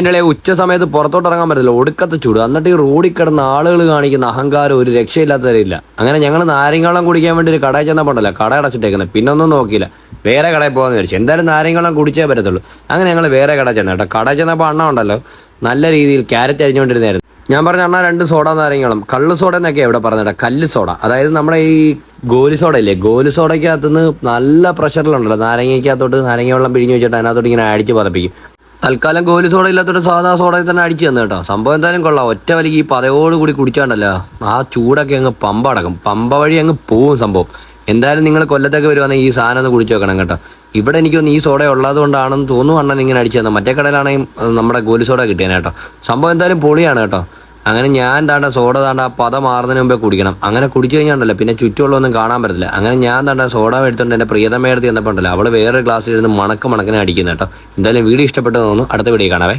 അതിന്റെ ഇളയ ഉച്ച സമയത്ത് പുറത്തോട്ട് ഇറങ്ങാൻ പറ്റില്ല ഒടുക്കത്തെ ചൂട്. എന്നിട്ട് ഈ റോഡിൽ കിടന്ന ആളുകൾ കാണിക്കുന്ന അഹങ്കാരം ഒരു രക്ഷയില്ലാത്തവരില്ല അങ്ങനെ ഞങ്ങൾ നാരങ്ങാളം കുടിക്കാൻ വേണ്ടി ഒരു കടയിൽ ചെന്നപ്പോണ്ടല്ലോ. കട അടച്ചിട്ടേക്കുന്നത് പിന്നെ ഒന്നും നോക്കിയില്ല. വേറെ കടയിൽ പോകാന്ന് വിചാരിച്ചു. എന്തായാലും നാരങ്ങാളം കുടിച്ചേ പറ്റത്തുള്ളൂ. അങ്ങനെ ഞങ്ങൾ വേറെ കട ചെന്നു. കേട്ടോ കടയിൽ ചെന്നപ്പോൾ അണ്ണ ഉണ്ടല്ലോ. നല്ല രീതിയിൽ ക്യാരറ്റ് അരിഞ്ഞുകൊണ്ടിരുന്നായിരുന്നു ഞാൻ പറഞ്ഞ അണ്ണ രണ്ട് സോഡ നാരങ്ങളും കള്ള് സോഡ എന്നൊക്കെ ഇവിടെ പറഞ്ഞിട്ട് കല്ല് സോഡ. അതായത് നമ്മുടെ ഈ ഗോലി സോഡ ഇല്ലേ? ഗോലി സോഡയ്ക്കകത്തുനിന്ന് നല്ല പ്രഷറിലുണ്ടല്ലോ നാരങ്ങയ്ക്കകത്തോട്ട് നാരങ്ങ വെള്ളം പിഴിഞ്ഞ് വെച്ചിട്ട് അതിനകത്തോട്ട് ഇങ്ങനെ അടിച്ച് പതപ്പിക്കും. തൽക്കാലം ഗോലി സോഡ ഇല്ലാത്തോട്ട് സാധാ സോഡയിൽ തന്നെ അടിച്ചു തന്നെ കേട്ടോ. സംഭവം എന്തായാലും കൊള്ളാം. ഒറ്റ വലിക്ക് ഈ പതയോട് കൂടി കുടിച്ചാണ്ടല്ലോ. ആ ചൂടൊക്കെ അങ്ങ് പമ്പ അടക്കും. പമ്പ വഴി അങ്ങ് പോവും സംഭവം. എന്തായാലും നിങ്ങൾ കൊല്ലത്തേക്ക് വരുവാണെങ്കിൽ ഈ സാധനം ഒന്ന് കുടിച്ചു വെക്കണം കേട്ടോ. ഇവിടെ എനിക്കൊന്ന് ഈ സോഡ ഉള്ളത് കൊണ്ടാണെന്ന് തോന്നുന്നു അണ്ണൻ ഇങ്ങനെ അടിച്ചു തന്നെ. മറ്റേ കടയിലാണെങ്കിൽ നമ്മുടെ ഗോലി സോഡ കിട്ടിയേനെ കേട്ടോ. സംഭവം എന്തായാലും പൊളിയാണ് കേട്ടോ. അങ്ങനെ ഞാൻ താണ്ട സോഡ താണ്ട പത മാറുന്നതിന് മുമ്പേ കുടിക്കണം. അങ്ങനെ കുടിച്ചു കഴിഞ്ഞാണ്ടല്ലോ പിന്നെ ചുറ്റുമുള്ളൊന്നും കാണാൻ പറ്റില്ല അങ്ങനെ ഞാൻ താണ്ട സോഡ എടുത്തുകൊണ്ട് എന്റെ പ്രിയതമേടത്ത് ചെന്നപ്പോണ്ടല്ലോ അവൾ അവൾ വേറെ ഗ്ലാസ്സിൽ ഇരുന്ന് മണക്ക് മണക്കിനെ അടിക്കുന്നു കേട്ടോ. എന്തായാലും വീഡിയോ ഇഷ്ടപ്പെട്ടു തോന്നുന്നു. അടുത്ത വീഡിയോ കാണാവേ.